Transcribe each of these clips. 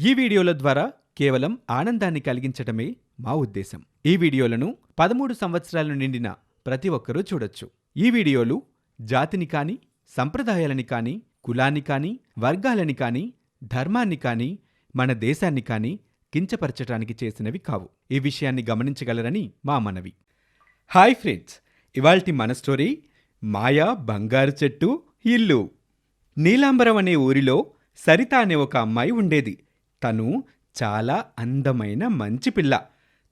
ఈ వీడియోల ద్వారా కేవలం ఆనందాన్ని కలిగించటమే మా ఉద్దేశం. ఈ వీడియోలను పదమూడు సంవత్సరాలు నిండిన ప్రతి ఒక్కరూ చూడొచ్చు. ఈ వీడియోలు జాతిని కాని సంప్రదాయాలని కాని కులాన్ని కాని వర్గాలని కాని ధర్మాన్ని కాని మన దేశాన్ని కాని కించపరచటానికి చేసినవి కావు. ఈ విషయాన్ని గమనించగలరని మా మనవి. హాయ్ ఫ్రెండ్స్ ఇవాల్టి మన స్టోరీ మాయా బంగారు చెట్టు ఇల్లు. నీలాంబరం అనే ఊరిలో సరిత అనే ఒక అమ్మాయి ఉండేది. తను చాలా అందమైన మంచి పిల్ల.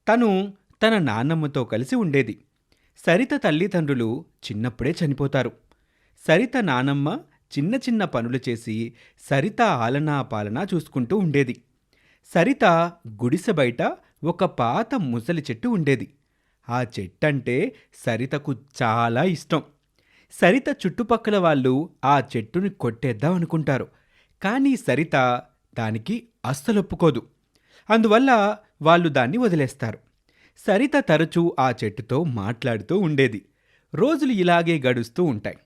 తను తన నాన్నమ్మతో కలిసి ఉండేది. సరిత తల్లిదండ్రులు చిన్నప్పుడే చనిపోతారు. సరిత నానమ్మ చిన్న చిన్న పనులు చేసి సరిత ఆలనా పాలనా చూసుకుంటూ ఉండేది. సరిత గుడిసె బయట ఒక పాత ముసలి చెట్టు ఉండేది. ఆ చెట్టంటే సరితకు చాలా ఇష్టం. సరిత చుట్టుపక్కల వాళ్ళు ఆ చెట్టుని కొట్టేద్దాం అనుకుంటారు కానీ సరిత దానికి అస్సలొప్పుకోదు. అందువల్ల వాళ్ళు దాన్ని వదిలేస్తారు. సరిత తరచూ ఆ చెట్టుతో మాట్లాడుతూ ఉండేది. రోజులు ఇలాగే గడుస్తూ ఉంటాయి.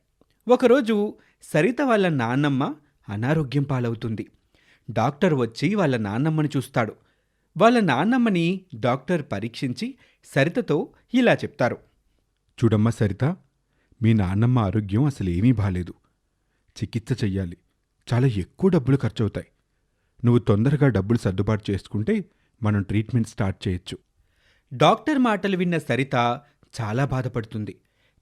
ఒకరోజు సరిత వాళ్ళ నాన్నమ్మ అనారోగ్యం పాలవుతుంది. డాక్టర్ వచ్చి వాళ్ళ నాన్నమ్మని చూస్తాడు. వాళ్ళ నాన్నమ్మని డాక్టర్ పరీక్షించి సరితతో ఇలా చెప్తారు. చూడమ్మా సరిత మీ నాన్నమ్మ ఆరోగ్యం అసలు ఏమీ బాలేదు. చికిత్స చెయ్యాలి. చాలా ఎక్కువ డబ్బులు ఖర్చవుతాయి. నువ్వు తొందరగా డబ్బులు సర్దుబాటు చేసుకుంటే మనం ట్రీట్మెంట్ స్టార్ట్ చేయొచ్చు. డాక్టర్ మాటలు విన్న సరిత చాలా బాధపడుతుంది.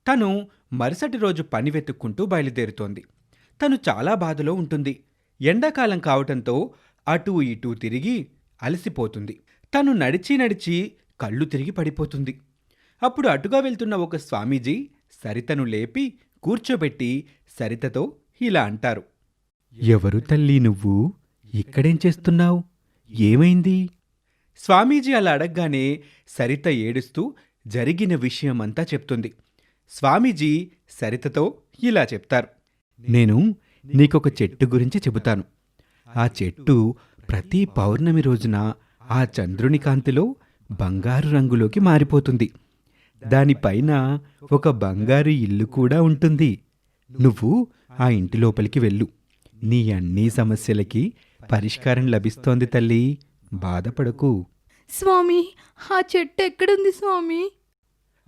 తను మరుసటి రోజు పని వెతుక్కుంటూ బయలుదేరుతోంది. తను చాలా బాధలో ఉంటుంది. ఎండాకాలం కావటంతో అటూ ఇటూ తిరిగి అలసిపోతుంది. తను నడిచి నడిచి కళ్ళు తిరిగి పడిపోతుంది. అప్పుడు అటుగా వెళ్తున్న ఒక స్వామీజీ సరితను లేపి కూర్చోబెట్టి సరితతో ఇలా అంటారు. ఎవరు తల్లి నువ్వు? ఇక్కడేం చేస్తున్నావు? ఏమైంది? స్వామీజీ అలా అడగగానే సరిత ఏడుస్తూ జరిగిన విషయమంతా చెప్తుంది. స్వామీజీ సరితతో ఇలా చెప్తారు. నేను నీకొక చెట్టు గురించి చెబుతాను. ఆ చెట్టు ప్రతి పౌర్ణమి రోజున ఆ చంద్రుని కాంతిలో బంగారు రంగులోకి మారిపోతుంది. దానిపైన ఒక బంగారు ఇల్లు కూడా ఉంటుంది. నువ్వు ఆ ఇంటి లోపలికి వెళ్ళు. నీ అన్ని సమస్యలకి పరిష్కారం లభిస్తోంది తల్లి. బాధపడకు. స్వామి ఆ చెట్టు ఎక్కడుంది స్వామి?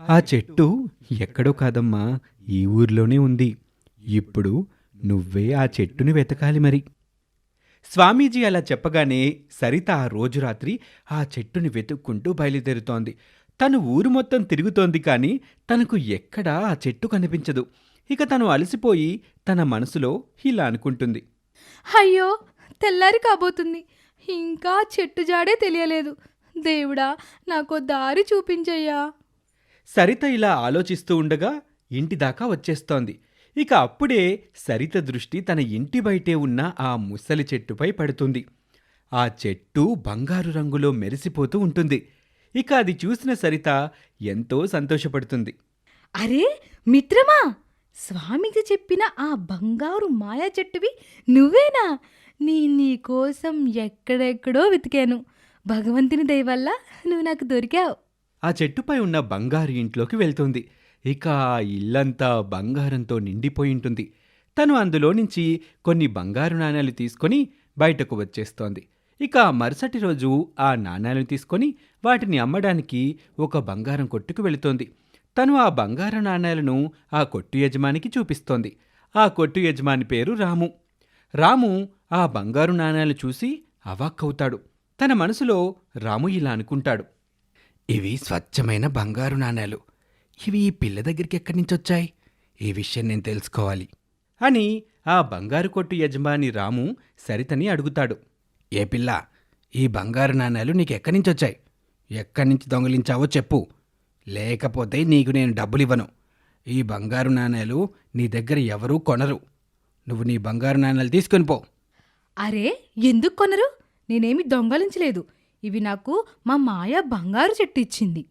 ఆ చెట్టు ఎక్కడో కాదమ్మా ఈ ఊర్లోనే ఉంది. ఇప్పుడు నువ్వే ఆ చెట్టుని వెతకాలి మరి. స్వామీజీ అలా చెప్పగానే సరిత ఆ రోజు రాత్రి ఆ చెట్టుని వెతుక్కుంటూ బయలుదేరుతోంది. తను ఊరు మొత్తం తిరుగుతోంది కానీ తనకు ఎక్కడా ఆ చెట్టు కనిపించదు. ఇక తను అలసిపోయి తన మనసులో ఇలా అనుకుంటుంది. అయ్యో తెల్లారి కాబోతుంది. ఇంకా చెట్టు జాడే తెలియలేదు. దేవుడా నాకు దారి చూపించయ్యా. సరిత ఇలా ఆలోచిస్తూ ఉండగా ఇంటి దాకా వచ్చేస్తోంది. ఇక అప్పుడే సరిత దృష్టి తన ఇంటి బయటే ఉన్న ఆ ముసలి చెట్టుపై పడుతుంది. ఆ చెట్టు బంగారు రంగులో మెరిసిపోతూ ఉంటుంది. ఇక అది చూసిన సరిత ఎంతో సంతోషపడుతుంది. అరే మిత్రమా! స్వామికి చెప్పిన ఆ బంగారు మాయా చెట్టువి నువ్వేనా? నీ నీ కోసం ఎక్కడెక్కడో వెతికాను. భగవంతుని దయవల్ల నువ్వు నాకు దొరికావు. ఆ చెట్టుపై ఉన్న బంగారు ఇంట్లోకి వెళ్తుంది. ఇక ఆ ఇల్లంతా బంగారంతో నిండిపోయి ఉంటుంది. తను అందులో నుంచి కొన్ని బంగారు నాణ్యాలు తీసుకొని బయటకు వచ్చేస్తోంది. ఇక మరుసటి రోజు ఆ నాణ్యాలను తీసుకొని వాటిని అమ్మడానికి ఒక బంగారం కొట్టుకు వెళుతోంది. తను ఆ బంగారు నాణ్యాలను ఆ కొట్టు యజమానికి చూపిస్తోంది. ఆ కొట్టు యజమాని పేరు రాము. రాము ఆ బంగారు నాణేలు చూసి అవాక్కవుతాడు. తన మనసులో రాము ఇలా అనుకుంటాడు. ఇవి స్వచ్ఛమైన బంగారు నాణేలు. ఇవి ఈ పిల్ల దగ్గరికి ఎక్కడి నుంచి వచ్చాయి ఈ విషయం నేను తెలుసుకోవాలి. అని ఆ బంగారు కొట్టు యజమాని రాము సరితని అడుగుతాడు. ఏ పిల్ల ఈ బంగారు నాణేలు నీకు ఎక్కడి నుంచి వచ్చాయి ఎక్కడి నుంచి దొంగిలించావో చెప్పు. లేకపోతే నీకు నేను డబ్బులు ఇవ్వను ఈ బంగారు నాణేలు నీ దగ్గర ఎవరూ కొనరు. నువ్వు నీ బంగారు నాణేలు తీసుకొని పో. అరే ఎందుకు కొనరు? నేనేమి దొంగలించలేదు. ఇవి నాకు మా మాయ బంగారు చెట్టు ఇచ్చింది.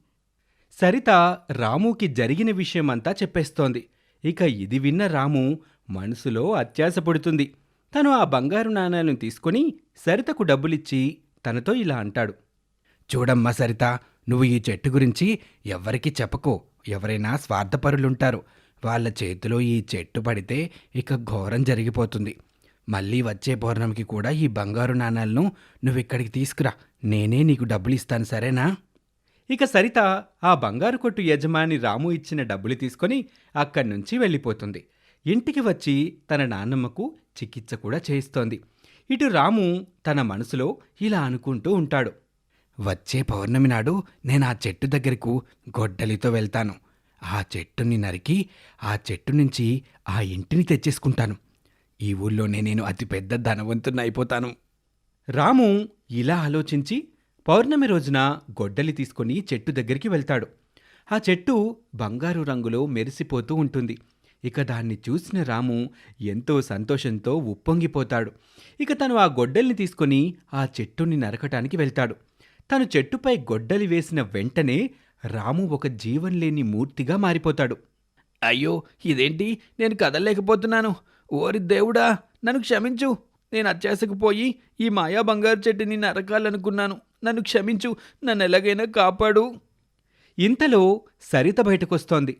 సరిత రాముకి జరిగిన విషయమంతా చెప్పేస్తోంది. ఇక ఇది విన్న రాము మనసులో అత్యాశ పడుతుంది. తను ఆ బంగారు నాణాలను తీసుకొని సరితకు డబ్బులిచ్చి తనతో ఇలా అంటాడు. చూడమ్మా సరిత నువ్వు ఈ చెట్టు గురించి ఎవరికి చెప్పకు. ఎవరైనా స్వార్థపరులుంటారు. వాళ్ళ చేతిలో ఈ చెట్టు పడితే ఇక ఘోరం జరిగిపోతుంది. మళ్ళీ వచ్చే పౌర్ణమికి కూడా ఈ బంగారు నాణాలను నువ్వు ఇక్కడికి తీసుకురా. నేనే నీకు డబ్బులు ఇస్తాను సరేనా? ఇక సరిత ఆ బంగారు కొట్టు యజమాని రాము ఇచ్చిన డబ్బులు తీసుకొని అక్కడి నుంచి వెళ్ళిపోతుంది. ఇంటికి వచ్చి తన నాన్నమ్మకు చికిత్స కూడా చేయిస్తోంది. ఇటు రాము తన మనసులో ఇలా అనుకుంటూ ఉంటాడు. వచ్చే పౌర్ణమి నాడు నేను ఆ చెట్టు దగ్గరకు గొడ్డలితో వెళ్తాను. ఆ చెట్టుని నరికి ఆ చెట్టు నుంచి ఆ ఇంటిని తెచ్చేసుకుంటాను. ఈ ఊళ్ళోనే నేను అతిపెద్ద ధనవంతుని అయిపోతాను. రాము ఇలా ఆలోచించి పౌర్ణమి రోజున గొడ్డలి తీసుకొని చెట్టు దగ్గరికి వెళ్తాడు. ఆ చెట్టు బంగారు రంగులో మెరిసిపోతూ ఉంటుంది. ఇక దాన్ని చూసిన రాము ఎంతో సంతోషంతో ఉప్పొంగిపోతాడు. ఇక తను ఆ గొడ్డల్ని తీసుకొని ఆ చెట్టుని నరకటానికి వెళ్తాడు. తను చెట్టుపై గొడ్డలి వేసిన వెంటనే రాము ఒక జీవం లేని మూర్తిగా మారిపోతాడు. అయ్యో ఇదేంటి? నేను కదలలేకపోతున్నాను. ఓరి దేవుడా నన్ను క్షమించు. నేను అత్యాశకు పోయి ఈ మాయా బంగారు చెట్టుని నరకాలనుకున్నాను. నన్ను క్షమించు నన్ను ఎలాగైనా కాపాడు. ఇంతలో సరిత బయటకొస్తోంది.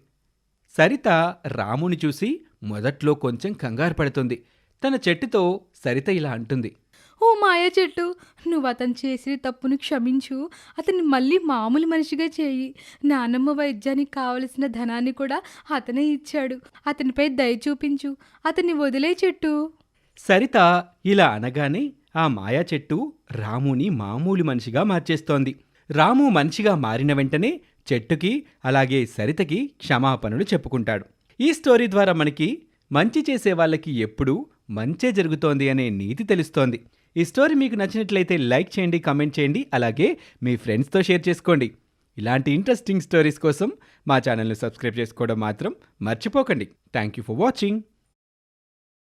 సరిత రాముని చూసి మొదట్లో కొంచెం కంగారు పడుతుంది. తన చెట్టుతో సరిత ఇలా అంటుంది. ఓ మాయ చెట్టు నువ్వు అతను చేసిన తప్పును క్షమించు. అతన్ని మళ్ళీ మామూలు మనిషిగా చేయి. నానమ్మ వైద్యానికి కావలసిన ధనాన్ని కూడా అతనే ఇచ్చాడు. అతనిపై దయ చూపించు. అతన్ని వదిలే చెట్టు. సరిత ఇలా అనగానే ఆ మాయా చెట్టు రాముని మామూలు మనిషిగా మార్చేస్తోంది. రాము మనిషిగా మారిన వెంటనే చెట్టుకి అలాగే సరితకి క్షమాపణలు చెప్పుకుంటాడు. ఈ స్టోరీ ద్వారా మనకి మంచి చేసే వాళ్ళకి ఎప్పుడూ మంచే జరుగుతోంది అనే నీతి తెలుస్తోంది. ఈ స్టోరీ మీకు నచ్చినట్లయితే లైక్ చేయండి కామెంట్ చేయండి అలాగే మీ ఫ్రెండ్స్తో షేర్ చేసుకోండి. ఇలాంటి ఇంట్రెస్టింగ్ స్టోరీస్ కోసం మా ఛానల్ని సబ్స్క్రైబ్ చేసుకోవడం మాత్రం మర్చిపోకండి. Thank you for watching.